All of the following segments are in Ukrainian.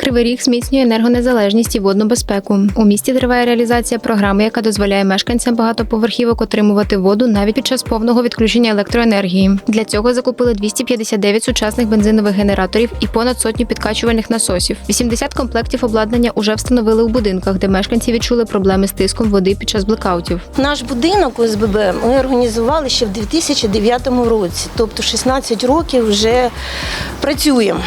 Кривий Ріг зміцнює енергонезалежність і водну безпеку. У місті триває реалізація програми, яка дозволяє мешканцям багатоповерхівок отримувати воду навіть під час повного відключення електроенергії. Для цього закупили 259 сучасних бензинових генераторів і понад сотню підкачувальних насосів. 80 комплектів обладнання уже встановили у будинках, де мешканці відчули проблеми з тиском води під час блекаутів. Наш будинок ОСББ ми організували ще в 2009 році, тобто 16 років вже працюємо.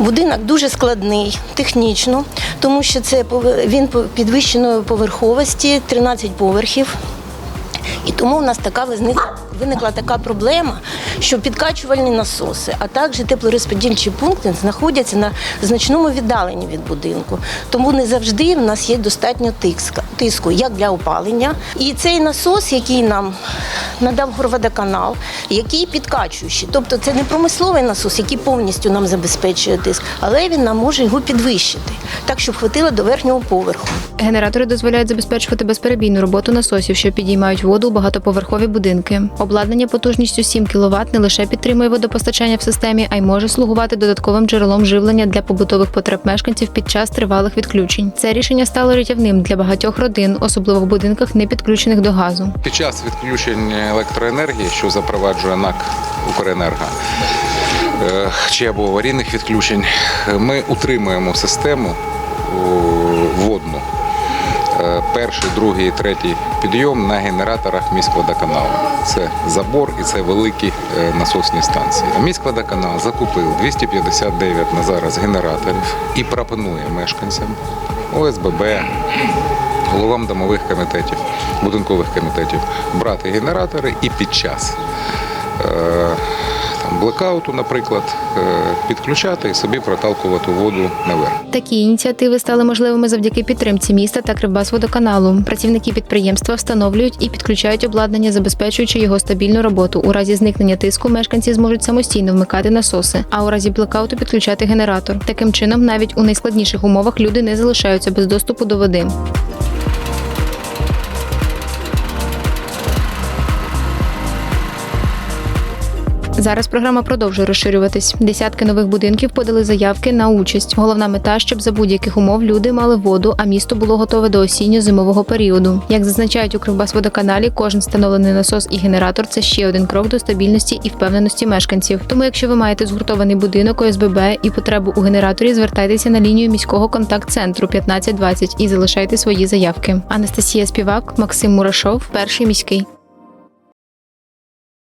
Будинок дуже складний технічно, тому що це він підвищеної поверховості, 13 поверхів. І тому в нас така виникла, виникла така проблема, що підкачувальні насоси, а також теплорозподільчі пункти знаходяться на значному віддаленні від будинку. Тому не завжди в нас є достатньо тиску, як для опалення. І цей насос, який нам надав Горводоканал, який підкачуючий. Тобто це не промисловий насос, який повністю нам забезпечує тиск, але він нам може його підвищити, так щоб хватило до верхнього поверху. Генератори дозволяють забезпечувати безперебійну роботу насосів, що підіймають воду у багатоповерхові будинки. Обладнання потужністю 7 кВт не лише підтримує водопостачання в системі, а й може слугувати додатковим джерелом живлення для побутових потреб мешканців під час тривалих відключень. Це рішення стало рятівним для багатьох родин, особливо в будинках, не підключених до газу. Під час відключень електроенергії, що запроваджує НАК Укренерго, е, чи або аварійних відключень, ми утримуємо систему водну. Е, Перший, другий і третій підйом на генераторах міськводоканалу. Це забор і це великі е, насосні станції. Міськводоканал закупив 259 на зараз генераторів і пропонує мешканцям ОСББ, головам домових комітетів, будинкових комітетів брати генератори і під час е, блекауту, наприклад, е, підключати і собі проталкувати воду наверх. Такі ініціативи стали можливими завдяки підтримці міста та Кривбасводоканалу. Працівники підприємства встановлюють і підключають обладнання, забезпечуючи його стабільну роботу. У разі зникнення тиску мешканці зможуть самостійно вмикати насоси, а у разі блекауту підключати генератор. Таким чином, навіть у найскладніших умовах люди не залишаються без доступу до води. Зараз програма продовжує розширюватись. Десятки нових будинків подали заявки на участь. Головна мета, щоб за будь-яких умов люди мали воду, а місто було готове до осінньо-зимового періоду. Як зазначають у Кривбасводоканалі, кожен встановлений насос і генератор це ще один крок до стабільності і впевненості мешканців. Тому, якщо ви маєте згуртований будинок ОСББ і потребу у генераторі, звертайтеся на лінію міського контакт-центру 1520 і залишайте свої заявки. Анастасія Співак, Максим Мурашов, перший міський.